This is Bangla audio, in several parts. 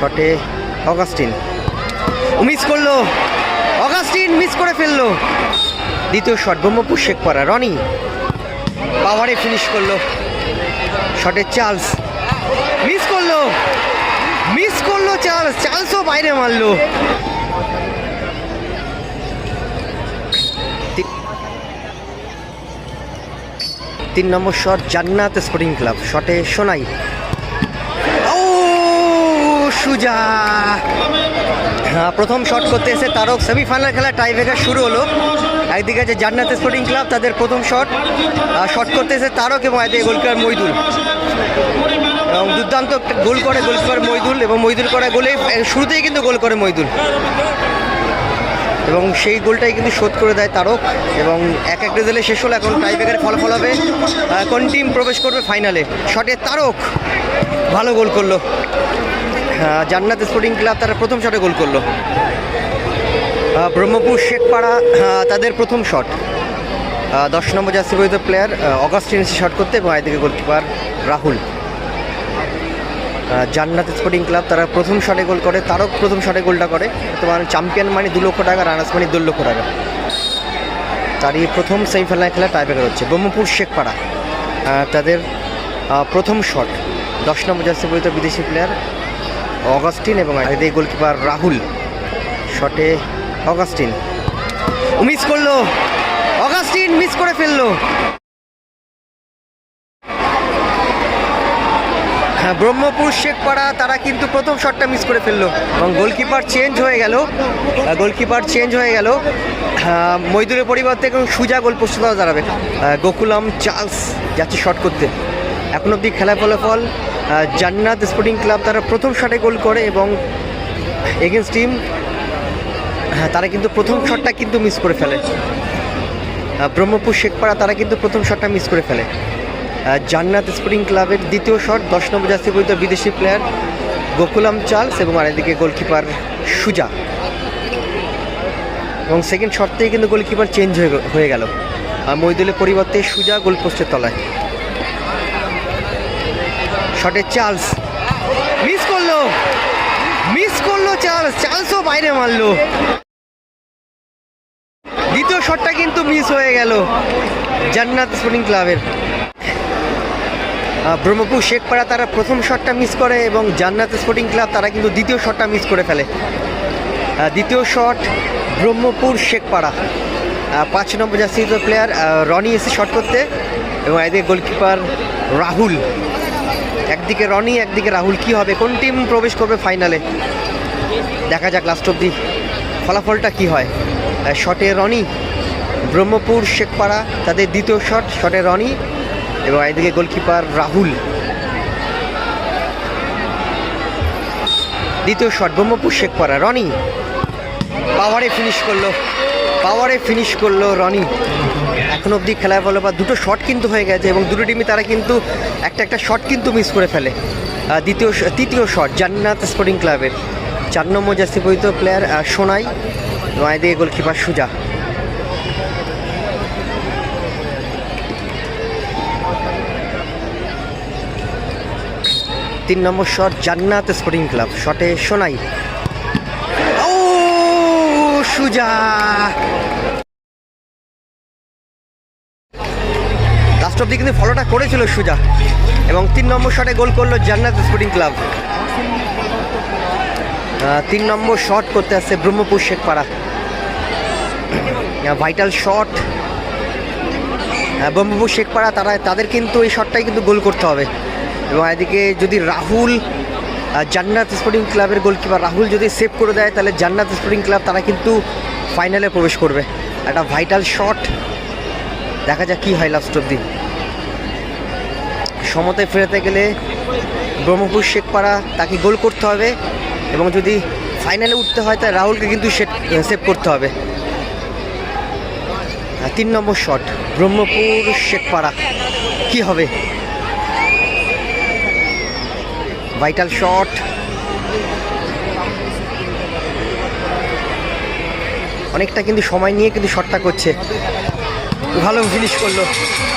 শটে অগাস্টিন। মিস করল। অগাস্টিন মিস করে ফেলল। দ্বিতীয় শট ব্রহ্মপুর শেখ পড়া, রনি। পাওয়ারে ফিনিশ করল। শটে চার্লস। মিস করল। মিস করল চার্লস। চার্লসও বাইরে মারলো। তিন নম্বর শট জান্নাত স্পোর্টিং ক্লাব। শটে সোনাই। সুজা। হ্যাঁ প্রথম শট করতে এসে তারক সেমিফাইনাল খেলা টাই ব্রেকার শুরু হলো। একদিকে আছে জান্নাত স্পোর্টিং ক্লাব তাদের প্রথম শট শট করতে এসে তারক এবং একদিকে গোলকিপার মইদুল। এবং দুর্দান্ত গোল করে গোলকিপার মইদুল এবং মইদুল করা গোলে শুরুতেই কিন্তু গোল করে মইদুল। এবং সেই গোলটাই কিন্তু শোধ করে দেয় তারক। এবং এক এক রেজাল্টে শেষ হলো, এখন টাই ব্রেকারে ফলাফল হবে। কোন টিম প্রবেশ করবে ফাইনালে শটে তারক। ভালো গোল করল। জান্নাত স্পোর্টিং ক্লাব তারা প্রথম শটে গোল করল। ব্রহ্মপুর শেখপাড়া আহ, তাদের প্রথম শট দশ নম্বর জার্সি বহিত প্লেয়ার অগাস্টিন শট করতে এবং এদিকে গোলকিপার রাহুল। জান্নাত স্পোর্টিং ক্লাব তারা প্রথম শটে গোল করে তারও প্রথম শটে গোলটা করে। তোমার চ্যাম্পিয়ন মানে দু লক্ষ টাকা রানার্স মানে দু লক্ষ টাকা। তারই প্রথম সেমিফাইনাল খেলা টাইব্রেকার হচ্ছে। ব্রহ্মপুর শেখপাড়া তাদের প্রথম শট দশ নম্বর জার্সি বিদেশি প্লেয়ার অগাস্টিন এবং এদিকে গোলকিপার রাহুল শটে অগাস্টিন। মিস করল। অগাস্টিন মিস করে ফেলল। হ্যাঁ ব্রহ্মপুর শেখপাড়া তারা কিন্তু প্রথম শটটা মিস করে ফেলল এবং গোলকিপার চেঞ্জ হয়ে গেল। গোলকিপার চেঞ্জ হয়ে গেল। আহ, মইদুরের পরিবর্তে এখন সুজা গোল পোস্ট দাঁড়াবে গোকুলাম চার্লস যাচ্ছে শট করতে। এখন অবধি খেলা ফলাফল জান্নাত স্পোর্টিং ক্লাব তারা প্রথম শটে গোল করে এবং এগেনস্ট টিম হ্যাঁ তারা কিন্তু প্রথম শটটা কিন্তু মিস করে ফেলে। ব্রহ্মপুর শেখপাড়া, তারা কিন্তু প্রথম শটটা মিস করে ফেলে। জান্নাত স্পোর্টিং ক্লাবের দ্বিতীয় শট দশ নম্বর জাতীয় বৈধ বিদেশি প্লেয়ার গোকুলাম চার্লস এবং আরেকদিকে গোলকিপার সুজা। এবং সেকেন্ড শটতেই কিন্তু গোলকিপার চেঞ্জ হয়ে গেল। মইদুলের পরিবর্তে সুজা গোলপোস্টের তলায়। শটে চার্লস মিস করল। মিস করল চার্লস চার্লসও বাইরে মারলো। দ্বিতীয় শটটা কিন্তু মিস হয়ে গেল জান্নাত স্পোর্টিং ক্লাবের। ব্রহ্মপুর শেখপাড়া তারা প্রথম শটটা মিস করে এবং জান্নাত স্পোর্টিং ক্লাব তারা কিন্তু দ্বিতীয় শটটা মিস করে ফেলে। দ্বিতীয় শট ব্রহ্মপুর শেখপাড়া। পাঁচ নম্বর জার্সিত প্লেয়ার রনি এসে শট করতে এবং এদিকে গোলকিপার রাহুল একদিকে রনি, একদিকে রাহুল। কি হবে? কোন টিম প্রবেশ করবে ফাইনালে দেখা যাক লাস্ট অব্দি ফলাফলটা কি হয়। শটে রনি, ব্রহ্মপুর, শেখপাড়া, তাদের দ্বিতীয় শট শটে রনি এবং এদিকে গোলকিপার রাহুল। দ্বিতীয় শট ব্রহ্মপুর, শেখপাড়া, রনি। পাওয়ারে ফিনিশ করল। পাওয়ারে ফিনিশ করল রনি। এখন অবধি খেলায় বলো বা দুটো শট কিন্তু হয়ে গেছে এবং দুটো টিমই তারা কিন্তু একটা একটা শট কিন্তু মিস করে ফেলে। দ্বিতীয় তৃতীয় শট জান্নাত স্পোর্টিং ক্লাবের চার নম্বর জার্সি বহিত প্লেয়ার সোনাই এবং এদিকে গোলকিপার সুজা। তিন নম্বর শট জান্নাত স্পোর্টিং ক্লাব শটে সোনাই। সুজা। লাস্ট অব্দি কিন্তু ফলোটা করেছিল সুজা এবং তিন নম্বর শটে গোল করল জান্নাত স্পোর্টিং ক্লাব তিন নম্বর শট করতে আসছে ব্রহ্মপুর শেখপাড়া। ভাইটাল শট ব্রহ্মপুর শেখপাড়া তারা তাদের কিন্তু এই শটটাই কিন্তু গোল করতে হবে। এবং এদিকে যদি রাহুল জান্নাত স্পোর্টিং ক্লাবের গোলকিপার রাহুল যদি সেভ করে দেয়, তাহলে জান্নাত স্পোর্টিং ক্লাব তারা কিন্তু ফাইনালে প্রবেশ করবে। একটা ভাইটাল শট দেখা যাক কী হয় লাস্ট অব্দি সমতায় ফেরাতে গেলে ব্রহ্মপুর শেখপাড়া তাকে গোল করতে হবে এবং যদি ফাইনালে উঠতে হয়, তাহলে রাহুলকে কিন্তু সেভ করতে হবে। তিন নম্বর শট ব্রহ্মপুর শেখপাড়া। কি হবে? ভাইটাল শট অনেকটা কিন্তু সময় নিয়ে কিন্তু শটটা করছে। ভালো ফিনিশ করল,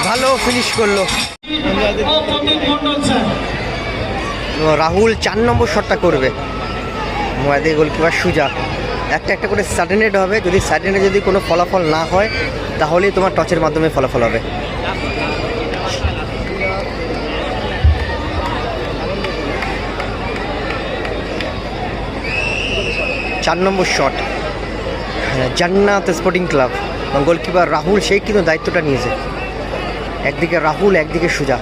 ভালো ফিনিশ করল। রাহুল চার নম্বর শটটা করবে। মোয়াদি গোলকিপার সুজা। একটা একটা করে সার্টেনেট হবে। যদি সার্টেনে যদি কোনো ফলাফল না হয়, তাহলেই তোমার টচের মাধ্যমে ফলাফল হবে। চার নম্বর শট জান্নাত স্পোর্টিং ক্লাব এবং গোলকিপার রাহুল, সেই কিন্তু দায়িত্বটা নিয়েছে। একদিকে রাহুল, একদিকে সুজা।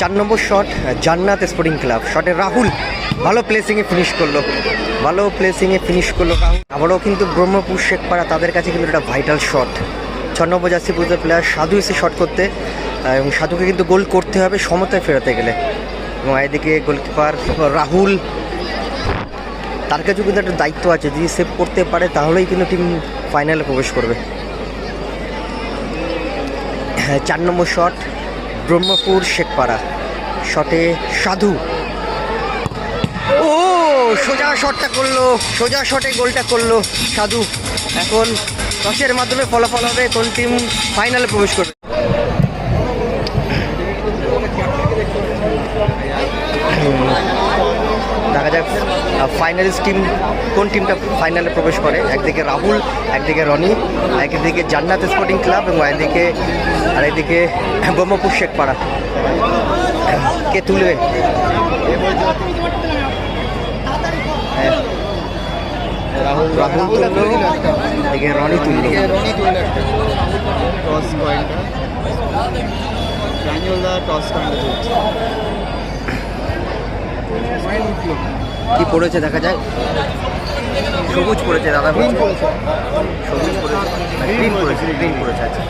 চার নম্বর শট জান্নাত স্পোর্টিং ক্লাব শটে রাহুল, ভালো প্লেসিংয়ে ফিনিশ করল। ভালো প্লেসিংয়ে ফিনিশ করল আবারও কিন্তু ব্রহ্মপুর শেখপাড়া তাদের কাছে কিন্তু একটা ভাইটাল শট ছ নম্বর জার্সি প্লেয়ার সাধু এসে শট করতে এবং সাধুকে কিন্তু গোল করতে হবে সমতায় ফেরাতে গেলে। এবং এদিকে গোলকিপার রাহুল তার কাছেও কিন্তু একটা দায়িত্ব আছে যদি সেভ করতে পারে তাহলেই কিন্তু টিম ফাইনালে প্রবেশ করবে। হ্যাঁ, চার নম্বর শট ব্রহ্মপুর শেখপাড়া। শটে সাধু। ও! সোজা শটটা করল, সোজা শটে গোলটা করল সাধু। এখন টসের মাধ্যমে ফলাফল হবে কোন টিম ফাইনালে প্রবেশ করবে। দেখা যাক ফাইনালিস্ট টিম কোন টিমটা ফাইনালে প্রবেশ করে? একদিকে রাহুল, একদিকে রনি, একদিকে জান্নাত স্পোর্টিং ক্লাব এবং একদিকে, আর একদিকে ব্রহ্মপুর শেখপাড়া। কে তুলবে। রাহুল রাহুল তুললো এদিকে রনি তুললো রনি তুললো একটা। টস কয়েনটা ড্যানিয়েল দা টস কয়েনটা তুলছে। কি পড়েছে দেখা যায় সবুজ পড়েছে দাদা। সবুজ পড়েছে। গ্রিন পড়েছে গ্রিন পড়েছে আচ্ছা।